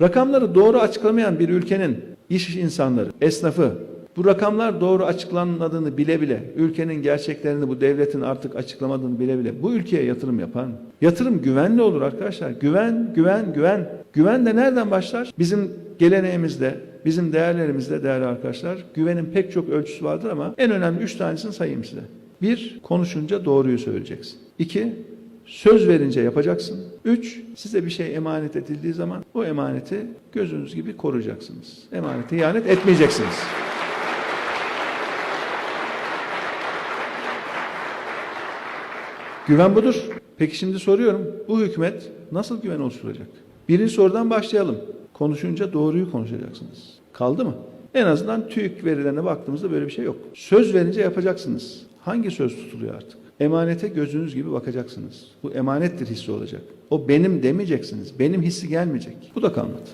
Rakamları doğru açıklamayan bir ülkenin iş insanları, esnafı, bu rakamlar doğru açıklanmadığını bile bile, ülkenin gerçeklerini bu devletin artık açıklamadığını bile bile bu ülkeye yatırım yapar mı? Yatırım güvenli olur arkadaşlar. Güven, güven, güven. Güven de nereden başlar? Bizim geleneğimizde, bizim değerlerimizde değerli arkadaşlar, güvenin pek çok ölçüsü vardır ama en önemli üç tanesini sayayım size. Bir, konuşunca doğruyu söyleyeceksin. İki, söz verince yapacaksın. Üç, size bir şey emanet edildiği zaman o emaneti gözünüz gibi koruyacaksınız. Emanete ihanet etmeyeceksiniz. Güven budur. Peki şimdi soruyorum. Bu hükümet nasıl güven oluşturacak? Birinci sorudan başlayalım. Konuşunca doğruyu konuşacaksınız. Kaldı mı? En azından TÜİK verilerine baktığımızda böyle bir şey yok. Söz verince yapacaksınız. Hangi söz tutuluyor artık? Emanete gözünüz gibi bakacaksınız. Bu emanettir hissi olacak. O benim demeyeceksiniz. Benim hissi gelmeyecek. Bu da kalmadı.